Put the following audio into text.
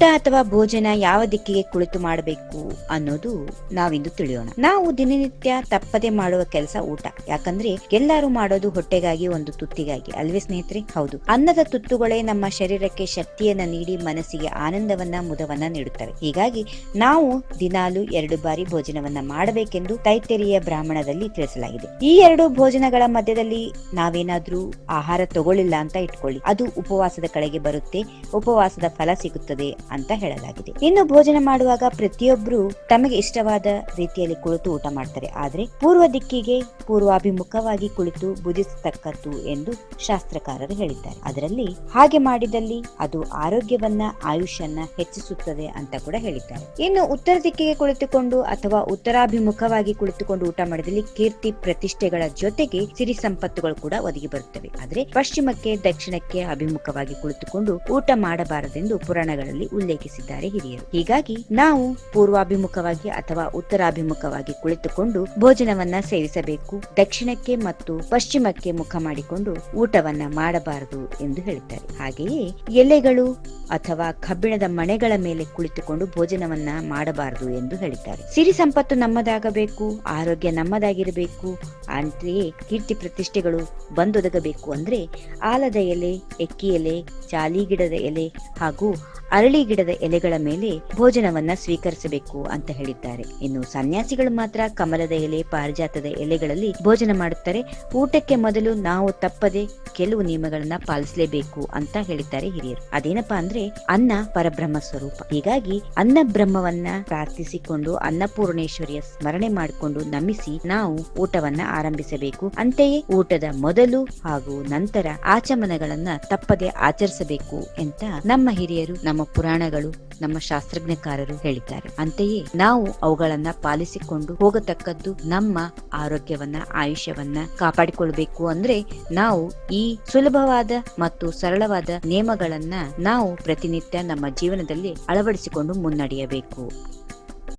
ಊಟ ಅಥವಾ ಭೋಜನ ಯಾವ ದಿಕ್ಕಿಗೆ ಕುಳಿತು ಮಾಡಬೇಕು ಅನ್ನೋದು ನಾವಿಂದು ತಿಳಿಯೋಣ. ನಾವು ದಿನನಿತ್ಯ ತಪ್ಪದೆ ಮಾಡುವ ಕೆಲಸ ಊಟ. ಯಾಕಂದ್ರೆ ಎಲ್ಲರೂ ಮಾಡೋದು ಹೊಟ್ಟೆಗಾಗಿ, ಒಂದು ತುತ್ತಿಗಾಗಿ. ಅಲ್ವೇ ಸ್ನೇಹಿತರೆ? ಹೌದು. ಅನ್ನದ ತುತ್ತುಗಳೇ ನಮ್ಮ ಶರೀರಕ್ಕೆ ಶಕ್ತಿಯನ್ನ ನೀಡಿ, ಮನಸ್ಸಿಗೆ ಆನಂದವನ್ನ, ಮುದವನ್ನ ನೀಡುತ್ತವೆ. ಹೀಗಾಗಿ ನಾವು ದಿನಾಲು ಎರಡು ಬಾರಿ ಭೋಜನವನ್ನ ಮಾಡಬೇಕೆಂದು ತೈತೆರಿಯ ಬ್ರಾಹ್ಮಣದಲ್ಲಿ ತಿಳಿಸಲಾಗಿದೆ. ಈ ಎರಡು ಭೋಜನಗಳ ಮಧ್ಯದಲ್ಲಿ ನಾವೇನಾದ್ರೂ ಆಹಾರ ತಗೊಳ್ಳಿಲ್ಲ ಅಂತ ಇಟ್ಕೊಳ್ಳಿ. ಅದು ಉಪವಾಸದ ಕಡೆಗೆ ಬರುತ್ತೆ. ಉಪವಾಸದ ಫಲ ಸಿಗುತ್ತದೆ ಅಂತ ಹೇಳಲಾಗಿದೆ. ಇನ್ನು ಭೋಜನ ಮಾಡುವಾಗ ಪ್ರತಿಯೊಬ್ಬರು ತಮಗೆ ಇಷ್ಟವಾದ ರೀತಿಯಲ್ಲಿ ಕುಳಿತು ಊಟ ಮಾಡ್ತಾರೆ. ಆದ್ರೆ ಪೂರ್ವ ದಿಕ್ಕಿಗೆ ಪೂರ್ವಾಭಿಮುಖವಾಗಿ ಕುಳಿತು ಬುಧಿಸತಕ್ಕದ್ದು ಎಂದು ಶಾಸ್ತ್ರಕಾರರು ಹೇಳಿದ್ದಾರೆ. ಅದರಲ್ಲಿ ಹಾಗೆ ಮಾಡಿದಲ್ಲಿ ಅದು ಆರೋಗ್ಯವನ್ನ, ಆಯುಷ್ಯನ್ನ ಹೆಚ್ಚಿಸುತ್ತದೆ ಅಂತ ಕೂಡ ಹೇಳಿದ್ದಾರೆ. ಇನ್ನು ಉತ್ತರ ದಿಕ್ಕಿಗೆ ಕುಳಿತುಕೊಂಡು ಅಥವಾ ಉತ್ತರಾಭಿಮುಖವಾಗಿ ಕುಳಿತುಕೊಂಡು ಊಟ ಮಾಡಿದಲ್ಲಿ ಕೀರ್ತಿ ಪ್ರತಿಷ್ಠೆಗಳ ಜೊತೆಗೆ ಸಿರಿ ಸಂಪತ್ತುಗಳು ಕೂಡ ಒದಗಿ ಬರುತ್ತವೆ. ಆದರೆ ಪಶ್ಚಿಮಕ್ಕೆ, ದಕ್ಷಿಣಕ್ಕೆ ಅಭಿಮುಖವಾಗಿ ಕುಳಿತುಕೊಂಡು ಊಟ ಮಾಡಬಾರದೆಂದು ಪುರಾಣಗಳಲ್ಲಿ ಉಲ್ಲೇಖಿಸಿದ್ದಾರೆ ಹಿರಿಯರು. ಹೀಗಾಗಿ ನಾವು ಪೂರ್ವಾಭಿಮುಖವಾಗಿ ಅಥವಾ ಉತ್ತರಾಭಿಮುಖವಾಗಿ ಕುಳಿತುಕೊಂಡು ಭೋಜನವನ್ನ ಸೇವಿಸಬೇಕು, ದಕ್ಷಿಣಕ್ಕೆ ಮತ್ತು ಪಶ್ಚಿಮಕ್ಕೆ ಮುಖ ಮಾಡಿಕೊಂಡು ಊಟವನ್ನ ಮಾಡಬಾರದು ಎಂದು ಹೇಳುತ್ತಾರೆ ಹಾಗೆಯೇ ಎಲೆಗಳು ಅಥವಾ ಕಬ್ಬಿಣದ ಮಣೆಗಳ ಮೇಲೆ ಕುಳಿತುಕೊಂಡು ಭೋಜನವನ್ನ ಮಾಡಬಾರದು ಎಂದು ಹೇಳಿದ್ದಾರೆ. ಸಿರಿ ಸಂಪತ್ತು ನಮ್ಮದಾಗಬೇಕು, ಆರೋಗ್ಯ ನಮ್ಮದಾಗಿರಬೇಕು ಅಂತೆಯೇ ಕೀರ್ತಿ ಪ್ರತಿಷ್ಠೆಗಳು ಬಂದೊದಗಬೇಕು ಅಂದರೆ ಆಲದ ಎಲೆ, ಎಕ್ಕಿ ಎಲೆ, ಜಾಲಿ ಗಿಡದ ಎಲೆ ಹಾಗೂ ಅರಳಿ ಗಿಡದ ಎಲೆಗಳ ಮೇಲೆ ಭೋಜನವನ್ನ ಸ್ವೀಕರಿಸಬೇಕು ಅಂತ ಹೇಳಿದ್ದಾರೆ. ಇನ್ನು ಸನ್ಯಾಸಿಗಳು ಮಾತ್ರ ಕಮಲದ ಎಲೆ, ಪಾರಿಜಾತದ ಎಲೆಗಳಲ್ಲಿ ಭೋಜನ ಮಾಡುತ್ತಾರೆ. ಊಟಕ್ಕೆ ಮೊದಲು ನಾವು ತಪ್ಪದೆ ಕೆಲವು ನಿಯಮಗಳನ್ನ ಪಾಲಿಸಲೇಬೇಕು ಅಂತ ಹೇಳಿದ್ದಾರೆ ಹಿರಿಯರು. ಅದೇನಪ್ಪಾ ಅಂದ್ರೆ ಅನ್ನ ಪರಬ್ರಹ್ಮ ಸ್ವರೂಪ. ಹೀಗಾಗಿ ಅನ್ನ ಬ್ರಹ್ಮವನ್ನ ಪ್ರಾರ್ಥಿಸಿಕೊಂಡು ಅನ್ನಪೂರ್ಣೇಶ್ವರಿಯ ಸ್ಮರಣೆ ಮಾಡಿಕೊಂಡು ನಮಿಸಿ ನಾವು ಊಟವನ್ನ ಆರಂಭಿಸಬೇಕು. ಅಂತೆಯೇ ಊಟದ ಮೊದಲು ಹಾಗೂ ನಂತರ ಆಚಮನಗಳನ್ನ ತಪ್ಪದೆ ಆಚರಿಸಬೇಕು ಅಂತ ನಮ್ಮ ಹಿರಿಯರು, ನಮ್ಮ ಪುರಾಣಗಳು, ನಮ್ಮ ಶಾಸ್ತ್ರಜ್ಞಕಾರರು ಹೇಳಿದ್ದಾರೆ. ಅಂತೆಯೇ ನಾವು ಅವುಗಳನ್ನ ಪಾಲಿಸಿಕೊಂಡು ಹೋಗತಕ್ಕದ್ದು ನಮ್ಮ ಆರೋಗ್ಯವನ್ನ, ಆಯುಷ್ಯವನ್ನ ಕಾಪಾಡಿಕೊಳ್ಬೇಕು ಅಂದ್ರೆ ನಾವು ಈ ಸುಲಭವಾದ ಮತ್ತು ಸರಳವಾದ ನಿಯಮಗಳನ್ನ ನಾವು ಪ್ರತಿನಿತ್ಯ ನಮ್ಮ ಜೀವನದಲ್ಲಿ ಅಳವಡಿಸಿಕೊಂಡು ಮುನ್ನಡೆಯಬೇಕು.